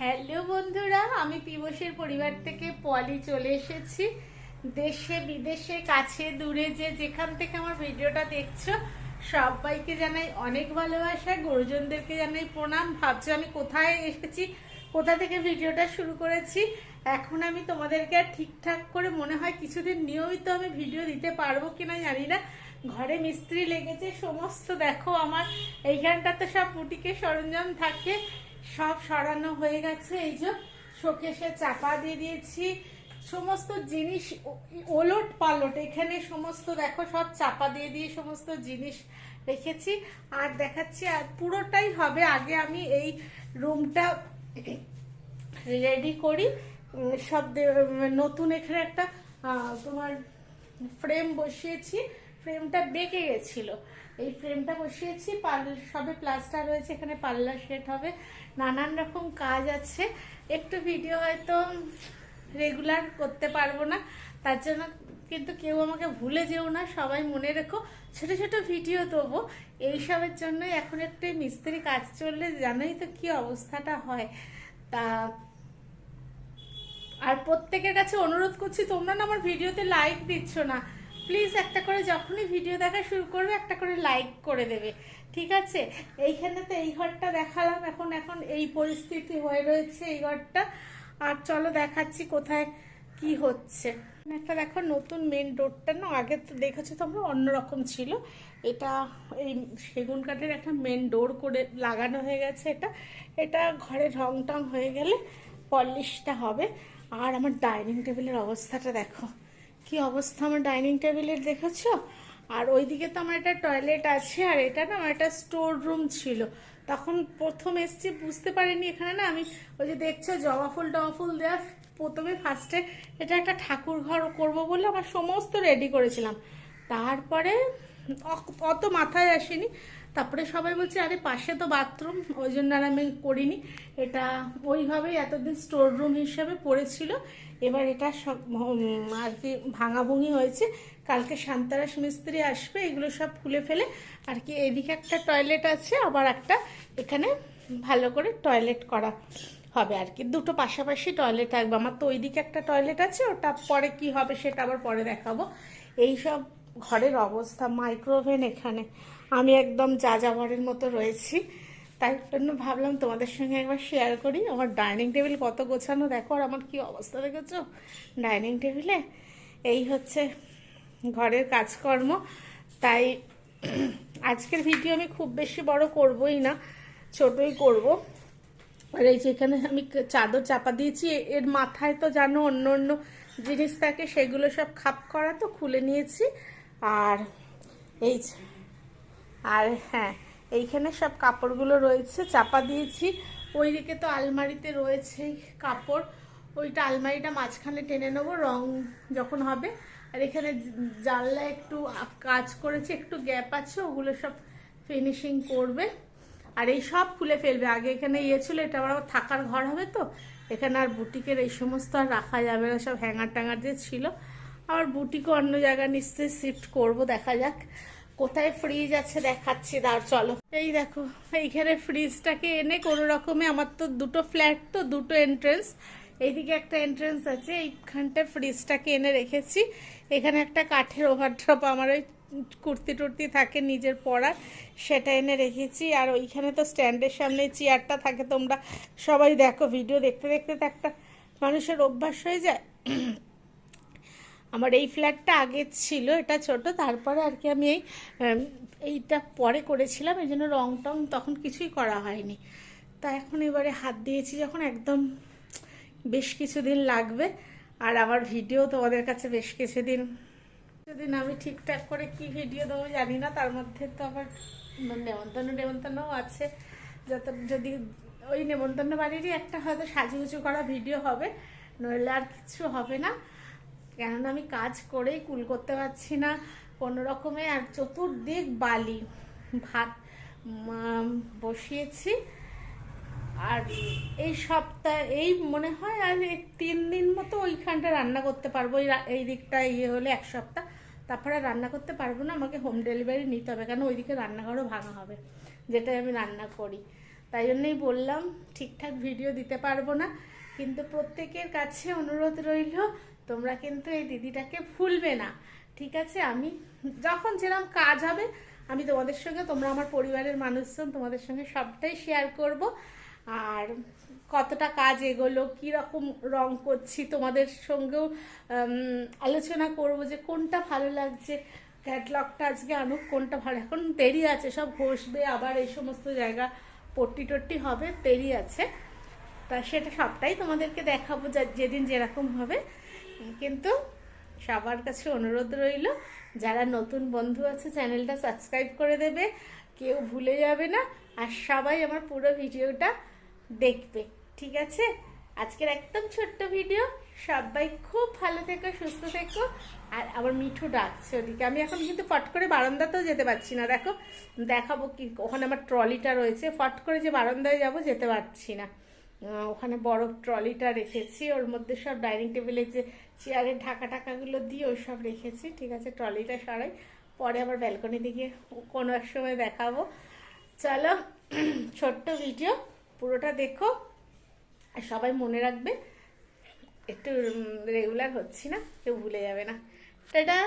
Hello বন্ধুরা, আমি পিবসের পরিবার থেকে পলি চলে এসেছি। দেশে, বিদেশে, কাছে, দূরে যে যেখান থেকে আমার ভিডিওটা দেখছ, সবাইকে জানাই অনেক ভালোবাসা, গুরুজনদেরকে জানাই প্রণাম। ভাবছ আমি কোথায় এসেছি, কোথা থেকে ভিডিওটা শুরু করেছি? এখন আমি তোমাদেরকে আর ঠিকঠাক করে মনে হয় কিছুদিন নিয়মিত আমি ভিডিও দিতে পারব কিনা জানি না। ঘরে মিস্ত্রি লেগেছে, সমস্ত দেখো আমার। এইখানটাতে সব বুটিকে সরঞ্জাম থাকে। সব সরানো হয়ে গেছে। এই যে শোকেশে চাপা দিয়ে দিয়েছি। সমস্ত জিনিস ওলট পালট, এখানে সমস্ত দেখো সব চাপা দিয়ে দিয়ে সমস্ত জিনিস রেখেছি। আর দেখাচ্ছি, আর পুরোটাই হবে আগে আমি এই রুমটা রেডি করি। সব নতুন এখানে একটা তোমার ফ্রেম বসিয়েছি। ফ্রেমটা বেঁকে গেছিল। এই ফ্রেমটা বসিয়েছি পাল সবে প্লাস্টার রয়েছে, এখানে পাল্লা সেট হবে। নানান রকম কাজ আছে। একটু ভিডিও হয়তো রেগুলার করতে পারব না। তার জন্য কিন্তু কেউ আমাকে ভুলে যেও না, সবাই মনে রেখো, ছোট ছোট ভিডিও দেবো। এইসবের জন্যই এখন একটু মিস্ত্রি কাজ চললে জানোই তো কি অবস্থাটা হয়। তা আর প্রত্যেকের কাছে অনুরোধ করছি, তোমরা না আমার ভিডিওতে লাইক দিচ্ছ না। প্লিজ একটা করে যখনই ভিডিও দেখা শুরু করবে, একটা করে লাইক করে দেবে। ঠিক আছে? এইখানে তো এই ঘরটা দেখালাম, এখন এখন এই পরিস্থিতি হয়ে রয়েছে এই ঘরটা। আর চলো দেখাচ্ছি কোথায় কি হচ্ছে। একটা দেখো নতুন মেন ডোরটা না, আগে তো দেখেছ তোমরা, অন্যরকম ছিল। এটা এই সেগুন কাঠের একটা মেন ডোর করে লাগানো হয়ে গেছে এটা। এটা ঘরে রং টং হয়ে গেলে পলিশটা হবে। আর আমার ডাইনিং টেবিলের অবস্থাটা দেখো। কি অবস্থা আমার ডাইনিং টেবিলের দেখেছ? আর ওইদিকে তো আমার একটা টয়লেট আছে, আর এটা না আমার একটা স্টোর রুম ছিল। তখন প্রথম এসছি, বুঝতে পারিনি এখানে না আমি ওই যে দেখছ জবা ফুল টবা ফুল দেওয়া প্রথমে ফার্স্টে এটা একটা ঠাকুর ঘর করব বলে আমার সমস্ত রেডি করেছিলাম। তারপরে অত মাথায় আসেনি। তারপরে সবাই বলছে, আরে, পাশে তো বাথরুম, ওই জন্য আর আমি করিনি। এটা ওইভাবেই এতদিন স্টোর রুম হিসেবে পড়েছিল। এবার এটা সব আর কি ভাঙাভুঙি হয়েছে। কালকে শান্তারাস মিস্ত্রি আসবে, এগুলো সব খুলে ফেলে। আর কি এদিকে একটা টয়লেট আছে, আবার একটা এখানে ভালো করে টয়লেট করা হবে আর কি। দুটো পাশাপাশি টয়লেট থাকবে আমার তো ওইদিকে একটা টয়লেট আছে, ওটা পরে কি হবে সেটা আবার পরে দেখাবো। এই সব ঘরের অবস্থা মাইক্রোওভেন এখানে। আমি একদম যা যাবারের মতো রয়েছি। তাই জন্য ভাবলাম তোমাদের সঙ্গে একবার শেয়ার করি। আমার ডাইনিং টেবিল কত গোছানো, দেখো আর আমার কি অবস্থা দেখেছ? ডাইনিং টেবিলে এই হচ্ছে ঘরের কাজকর্ম। তাই আজকের ভিডিও আমি খুব বেশি বড় করবই না, ছোটই করব। আর এই যেখানে আমি চাদর চাপা দিয়েছি, এর মাথায় তো জানো অন্য অন্য জিনিস থাকে, সেগুলো সব খাপ করা তো খুলে নিয়েছি। আর এই আর হ্যাঁ এইখানে সব কাপড়গুলো রয়েছে, চাপা দিয়েছি। ওইদিকে তো আলমারিতে রয়েছে কাপড়। ওইটা আলমারিটা মাঝখানে টেনে নেব, রং যখন হবে। আর এখানে জানলা একটু কাজ করেছে, একটু গ্যাপ আছে, ওগুলো সব ফিনিশিং করবে। আর এই সব খুলে ফেলবে। আগে এখানে ইয়ে ছিল, এটা আবার থাকার ঘর হবে তো। এখানে আর বুটিকের এই সমস্ত আর রাখা যাবে না, সব হ্যাঙ্গার ট্যাঙ্গার যে ছিল। আবার বুটিকে অন্য জায়গায় নিশ্চয়ই শিফট করব, দেখা যাক। কোথায় ফ্রিজ আছে দেখাচ্ছি দাঁড় চলো। এই দেখো, এইখানে ফ্রিজটাকে এনে কোনো রকমে আমার তো দুটো ফ্ল্যাট তো, দুটো এন্ট্রেন্স এইদিকে একটা এন্ট্রেন্স আছে এইখানটায় ফ্রিজটাকে এনে রেখেছি। এখানে একটা কাঠের ওভারড্রপ আমার ওই কুর্তি টুর্তি থাকে নিজের পড়ার সেটা এনে রেখেছি। আর ওইখানে তো স্ট্যান্ডের সামনে চেয়ারটা থাকে, তোমরা সবাই দেখো ভিডিও দেখতে দেখতে তো একটা মানুষের অভ্যাস হয়ে যায়। আমার এই ফ্ল্যাটটা আগে ছিল, এটা ছোট, তারপরে আর কি আমি এই এইটা পরে করেছিলাম, এই জন্য রং টং তখন কিছুই করা হয়নি। তা এখন এবারে হাত দিয়েছি যখন, একদম বেশ কিছুদিন লাগবে, আর আমার ভিডিও তোমাদের কাছে বেশ কিছুদিন কিছুদিন আমি ঠিকঠাক করে কি ভিডিও দেবো জানি না, তার মধ্যে তো আবার নেমন্তন্ন নেমন্তন্নও আছে। যত, যদি ওই নেমন্তন্ন বাড়িরই একটা হয়তো সাজুগুজু করা ভিডিও হবে, নইলে আর কিছু হবে না। কেননা আমি কাজ করেই কুল করতে পারছি না কোনো রকমে। আর চতুর্দিক বালি, ভাত বসিয়েছি। আর এই সপ্তাহ, এই মনে হয় আর তিন দিন মতো ওইখানটা রান্না করতে পারব। এই দিকটা ইয়ে হলে এক সপ্তাহ। তারপরে রান্না করতে পারব না, আমাকে হোম ডেলিভারি নিতে হবে, কারণ ওইদিকে রান্নাঘরও ভাঙা হবে, যেটাই আমি রান্না করি। তাই জন্যই বললাম, ঠিকঠাক ভিডিও দিতে পারব না। কিন্তু প্রত্যেকের কাছে অনুরোধ রইল তোমরা কিন্তু এই দিদিটাকে ভুলবে না, ঠিক আছে? আমি যখন যেরকম কাজ হবে, আমি তোমাদের সঙ্গে, তোমরা আমার পরিবারের মানুষজন, তোমাদের সঙ্গে সবটাই শেয়ার করব। আর কতটা কাজ এগোলো, কীরকম রং করছি, তোমাদের সঙ্গেও আলোচনা করব যে কোনটা ভালো লাগছে। ক্যাটলগটা আজকে আনুক, কোনটা ভালো এখন দেরি আছে, সব ঘষবে, আবার এই সমস্ত জায়গা পট্টি টট্টি হবে, দেরি আছে। তা সেটা সবটাই তোমাদেরকে দেখাবো, যা- যেদিন যেরকম হবে। কিন্তু সবার কাছে অনুরোধ রইল, যারা নতুন বন্ধু আছে, চ্যানেলটা সাবস্ক্রাইব করে দেবে, কেউ ভুলে যাবে না, আর সবাই আমার পুরো ভিডিওটা দেখবে, ঠিক আছে? আজকের একদম ছোট্ট ভিডিও, সবাই খুব ভালো থেকো, সুস্থ থেকো, আর আবার মিঠু ডাকছে ওদিকে, আমি এখন কিন্তু ফট করে বারান্দাতেও যেতে পারছি না, দেখো, দেখাবো কি, ওখানে আমার ট্রলিটা রয়েছে, ফট করে যে বারান্দায় যাব, যেতে পারছি না। ওখানে বড় ট্রলিটা রেখেছি, ওর মধ্যে সব ডাইনিং টেবিলে যে চেয়ারের ঢাকা টাকাগুলো দিয়ে ওই সব রেখেছি, ঠিক আছে, ট্রলিটা সরাই, পরে আবার ব্যালকনি দিকে কোনো এক সময় দেখাবো। চলো, ছোট্ট ভিডিও, পুরোটা দেখো, আর সবাই মনে রাখবে, একটু রেগুলার হচ্ছি না, কেউ ভুলে যাবে না। টাটা!